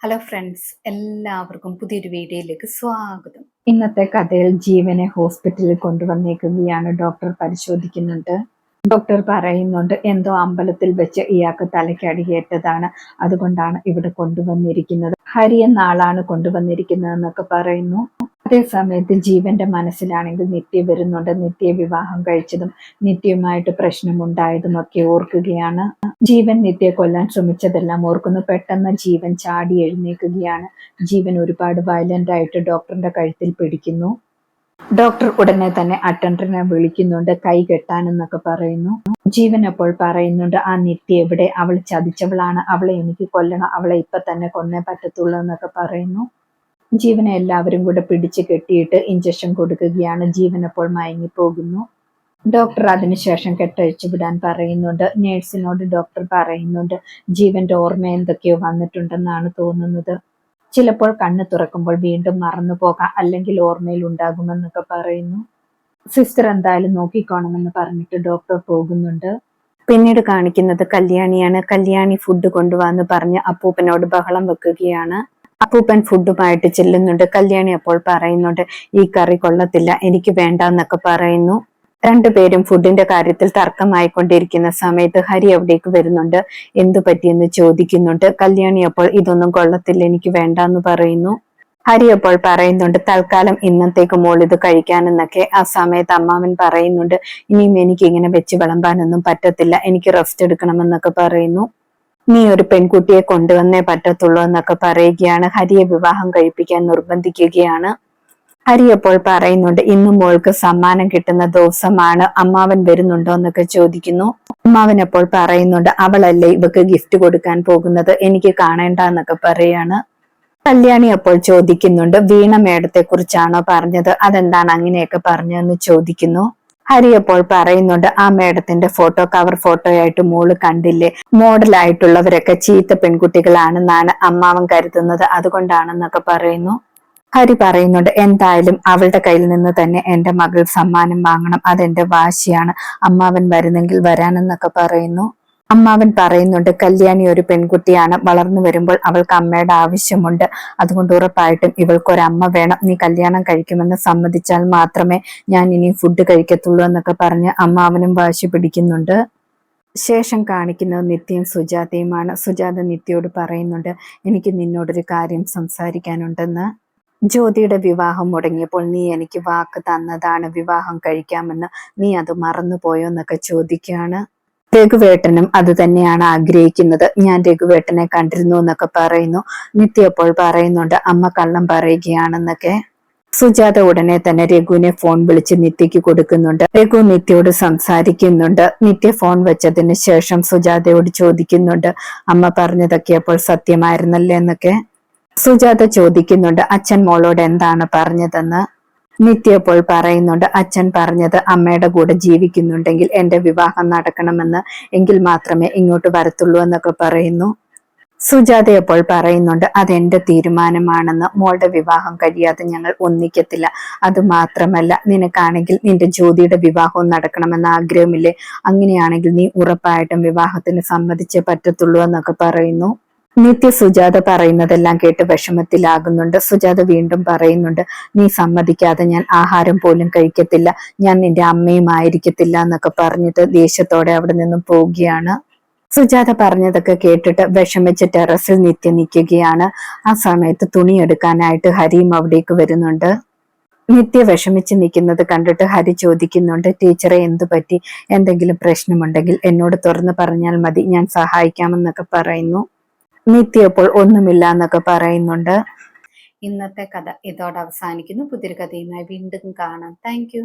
Hello friends എല്ലാവർക്കും പുതിയൊരു വീഡിയോയിലേക്ക് സ്വാഗതം. ഇന്നത്തെ കഥയിൽ ജീവനെ ഹോസ്പിറ്റലിൽ കൊണ്ടുവന്നേക്കുകയാണ് ഡോക്ടർ പരിശോധിക്കുന്നുണ്ട്. ഡോക്ടർ പറയുന്നുണ്ട് എന്തോ അമ്പലത്തിൽ വെച്ച് ഇയാൾക്ക് തലയ്ക്കടിയേറ്റതാണ്. അതുകൊണ്ടാണ് ഇവിടെ കൊണ്ടുവന്നിരിക്കുന്നത്. ഹരി എന്ന ആളാണ് കൊണ്ടുവന്നിരിക്കുന്നതെന്നൊക്കെ പറയുന്നു. അതേ സമയത്ത് ജീവന്റെ മനസ്സിലാണെങ്കിൽ നിത്യ വരുന്നുണ്ട്. നിത്യ വിവാഹം കഴിച്ചതും നിത്യയുമായിട്ട് പ്രശ്നമുണ്ടായതും ഒക്കെ ഓർക്കുകയാണ്. ജീവൻ നിത്യയെ കൊല്ലാൻ ശ്രമിച്ചതെല്ലാം ഓർക്കുന്നു. പെട്ടെന്ന് ജീവൻ ചാടി എഴുന്നേക്കുകയാണ് ജീവൻ ഒരുപാട് വയലന്റ് ആയിട്ട് ഡോക്ടറിന്റെ കഴുത്തിൽ പിടിക്കുന്നു. ഡോക്ടർ ഉടനെ തന്നെ അറ്റൻഡറിനെ വിളിക്കുന്നുണ്ട്. കൈ കെട്ടാനെന്നൊക്കെ പറയുന്നു. ജീവൻ അപ്പോൾ പറയുന്നുണ്ട് ആ നിത്യ എവിടെ? അവൾ ചതിച്ചവളാണ്. അവളെ എനിക്ക് കൊല്ലണം. അവളെ ഇപ്പൊ തന്നെ കൊന്നേ പറ്റത്തുള്ളൂ എന്നൊക്കെ പറയുന്നു. ജീവനെ എല്ലാവരും കൂടെ പിടിച്ചു കെട്ടിയിട്ട് ഇഞ്ചക്ഷൻ കൊടുക്കുകയാണ്. ജീവൻ അപ്പോൾ മയങ്ങിപ്പോകുന്നു. ഡോക്ടർ അതിനുശേഷം കെട്ടഴിച്ചു വിടാൻ പറയുന്നുണ്ട്. നേഴ്സിനോട് ഡോക്ടർ പറയുന്നുണ്ട് ജീവന്റെ ഓർമ്മ എന്തൊക്കെയോ വന്നിട്ടുണ്ടെന്നാണ് തോന്നുന്നത്. ചിലപ്പോൾ കണ്ണ് തുറക്കുമ്പോൾ വീണ്ടും മറന്നു പോകാം അല്ലെങ്കിൽ ഓർമ്മയിൽ ഉണ്ടാകുമെന്നൊക്കെ പറയുന്നു. സിസ്റ്റർ എന്തായാലും നോക്കിക്കോണമെന്ന് പറഞ്ഞിട്ട് ഡോക്ടർ പോകുന്നുണ്ട്. പിന്നീട് കാണിക്കുന്നത് കല്യാണിയാണ്. കല്യാണി ഫുഡ് കൊണ്ടുവന്ന് പറഞ്ഞ് അപ്പൂപ്പനോട് ബഹളം വെക്കുകയാണ്. അപ്പൂപ്പൻ ഫുഡുമായിട്ട് ചെല്ലുന്നുണ്ട്. കല്യാണി അപ്പോൾ പറയുന്നുണ്ട് ഈ കറി കൊള്ളത്തില്ല എനിക്ക് വേണ്ട എന്നൊക്കെ പറയുന്നു. രണ്ടുപേരും ഫുഡിന്റെ കാര്യത്തിൽ തർക്കമായിക്കൊണ്ടിരിക്കുന്ന സമയത്ത് ഹരി അവിടേക്ക് വരുന്നുണ്ട്. എന്തു പറ്റിയെന്ന് ചോദിക്കുന്നുണ്ട്. കല്യാണി അപ്പോൾ ഇതൊന്നും കൊള്ളത്തില്ല എനിക്ക് വേണ്ട എന്ന് പറയുന്നു. ഹരി അപ്പോൾ പറയുന്നുണ്ട് തൽക്കാലം ഇന്നത്തേക്ക് മോൾ ഇത് കഴിക്കാനെന്നൊക്കെ ആ സമയത്ത് അമ്മാവൻ പറയുന്നുണ്ട്. ഇനിയും എനിക്ക് ഇങ്ങനെ വെച്ച് വിളമ്പാനൊന്നും പറ്റത്തില്ല എനിക്ക് റെസ്റ്റ് എടുക്കണമെന്നൊക്കെ പറയുന്നു. നീ ഒരു പെൺകുട്ടിയെ കൊണ്ടുവന്നേ പറ്റത്തുള്ളൂ എന്നൊക്കെ പറയുകയാണ്. ഹരിയെ വിവാഹം കഴിപ്പിക്കാൻ നിർബന്ധിക്കുകയാണ്. ഹരി അപ്പോൾ പറയുന്നുണ്ട് ഇന്നും മോൾക്ക് സമ്മാനം കിട്ടുന്ന ദിവസമാണ്. അമ്മാവൻ വരുന്നുണ്ടോ എന്നൊക്കെ ചോദിക്കുന്നു. അമ്മാവൻ അപ്പോൾ പറയുന്നുണ്ട് അവളല്ലേ ഇവക്ക് ഗിഫ്റ്റ് കൊടുക്കാൻ പോകുന്നത്? എനിക്ക് കാണേണ്ട എന്നൊക്കെ പറയാണ്. കല്യാണി അപ്പോൾ ചോദിക്കുന്നുണ്ട് വീണ മേടത്തെ കുറിച്ചാണോ പറഞ്ഞത്? അതെന്താണ് അങ്ങനെയൊക്കെ പറഞ്ഞതെന്ന് ചോദിക്കുന്നു. ഹരി അപ്പോൾ പറയുന്നുണ്ട് ആ മേഡത്തിന്റെ ഫോട്ടോ കവർ ഫോട്ടോ ആയിട്ട് മോൾ കണ്ടില്ലേ? മോഡലായിട്ടുള്ളവരൊക്കെ ചീത്ത പെൺകുട്ടികളാണെന്നാണ് അമ്മാവൻ കരുതുന്നത്. അതുകൊണ്ടാണെന്നൊക്കെ പറയുന്നു. ഹരി പറയുന്നുണ്ട് എന്തായാലും അവളുടെ കയ്യിൽ നിന്ന് തന്നെ എന്റെ മകൾ സമ്മാനം വാങ്ങണം. അതെന്റെ വാശിയാണ്. അമ്മാവൻ വരുന്നെങ്കിൽ വരാനെന്നൊക്കെ പറയുന്നു. അമ്മാവൻ പറയുന്നുണ്ട് കല്യാണി ഒരു പെൺകുട്ടിയാണ്. വളർന്നു വരുമ്പോൾ അവൾക്ക് അമ്മയുടെ ആവശ്യമുണ്ട്. അതുകൊണ്ട് ഉറപ്പായിട്ടും അമ്മ വേണം. നീ കല്യാണം കഴിക്കുമെന്ന് സമ്മതിച്ചാൽ മാത്രമേ ഞാൻ ഇനി ഫുഡ് കഴിക്കത്തുള്ളൂ എന്നൊക്കെ പറഞ്ഞ് അമ്മാവനും വാശി പിടിക്കുന്നുണ്ട്. ശേഷം കാണിക്കുന്നത് നിത്യയും സുജാതയുമാണ്. സുജാത നിത്യയോട് പറയുന്നുണ്ട് എനിക്ക് നിന്നോടൊരു കാര്യം സംസാരിക്കാനുണ്ടെന്ന്. ജ്യോതിയുടെ വിവാഹം മുടങ്ങിയപ്പോൾ നീ എനിക്ക് വാക്ക് തന്നതാണ് വിവാഹം കഴിക്കാമെന്ന് നീ അത് മറന്നുപോയോ എന്നൊക്കെ ചോദിക്കുകയാണ്. രഘുവേട്ടനും അത് തന്നെയാണ് ആഗ്രഹിക്കുന്നത്. ഞാൻ രഘുവേട്ടനെ കണ്ടിരുന്നു എന്നൊക്കെ പറയുന്നു. നിത്യ അപ്പോൾ പറയുന്നുണ്ട് അമ്മ കള്ളം പറയുകയാണെന്നൊക്കെ. സുജാത ഉടനെ തന്നെ രഘുവിനെ ഫോൺ വിളിച്ച് നിത്യക്ക് കൊടുക്കുന്നുണ്ട്. രഘു നിത്യയോട് സംസാരിക്കുന്നുണ്ട്. നിത്യ ഫോൺ വെച്ചതിന് ശേഷം സുജാതയോട് ചോദിക്കുന്നുണ്ട് അമ്മ പറഞ്ഞതൊക്കെ അപ്പോൾ സത്യമായിരുന്നല്ലേ? എന്നൊക്കെ. സുജാത ചോദിക്കുന്നുണ്ട് അച്ഛൻ മോളോട് എന്താണ് പറഞ്ഞതെന്ന്? നിത്യ ഇപ്പോൾ പറയുന്നുണ്ട് അച്ഛൻ പറഞ്ഞത് അമ്മയുടെ കൂടെ ജീവിക്കുന്നുണ്ടെങ്കിൽ എന്റെ വിവാഹം നടക്കണമെന്ന് എങ്കിൽ മാത്രമേ ഇങ്ങോട്ട് വരത്തുള്ളൂ എന്നൊക്കെ പറയുന്നു. സുജാത അപ്പോൾ പറയുന്നുണ്ട് അതെന്റെ തീരുമാനമാണെന്ന്. മോളുടെ വിവാഹം കഴിയാതെ ഞങ്ങൾ ഒന്നിക്കത്തില്ല. അത് മാത്രമല്ല നിനക്കാണെങ്കിൽ നിന്റെ ജ്യോതിയുടെ വിവാഹവും നടക്കണമെന്ന് ആഗ്രഹമില്ലേ? അങ്ങനെയാണെങ്കിൽ നീ ഉറപ്പായിട്ടും വിവാഹത്തിന് സമ്മതിച്ചേ പറ്റത്തുള്ളൂ എന്നൊക്കെ പറയുന്നു. നിത്യ സുജാത പറയുന്നതെല്ലാം കേട്ട് വിഷമത്തിലാകുന്നുണ്ട്. സുജാത വീണ്ടും പറയുന്നുണ്ട് നീ സമ്മതിക്കാതെ ഞാൻ ആഹാരം പോലും കഴിക്കത്തില്ല. ഞാൻ നിന്റെ അമ്മയും ആയിരിക്കത്തില്ല എന്നൊക്കെ പറഞ്ഞിട്ട് ദേഷ്യത്തോടെ അവിടെ നിന്നും പോവുകയാണ്. സുജാത പറഞ്ഞതൊക്കെ കേട്ടിട്ട് വിഷമിച്ച് ടെറസിൽ നിത്യ നിൽക്കുകയാണ്. ആ സമയത്ത് തുണി എടുക്കാനായിട്ട് ഹരിയും അവിടേക്ക് വരുന്നുണ്ട്. നിത്യ വിഷമിച്ച് നിൽക്കുന്നത് കണ്ടിട്ട് ഹരി ചോദിക്കുന്നുണ്ട് ടീച്ചറെ എന്തു പറ്റി? എന്തെങ്കിലും പ്രശ്നമുണ്ടെങ്കിൽ എന്നോട് തുറന്നു പറഞ്ഞാൽ മതി. ഞാൻ സഹായിക്കാമെന്നൊക്കെ പറയുന്നു. നിത്യ ഇപ്പോൾ ഒന്നുമില്ല എന്നൊക്കെ പറയുന്നുണ്ട്. ഇന്നത്തെ കഥ ഇതോടെ അവസാനിക്കുന്നു. പുതിയൊരു കഥയുമായി വീണ്ടും കാണാം. താങ്ക്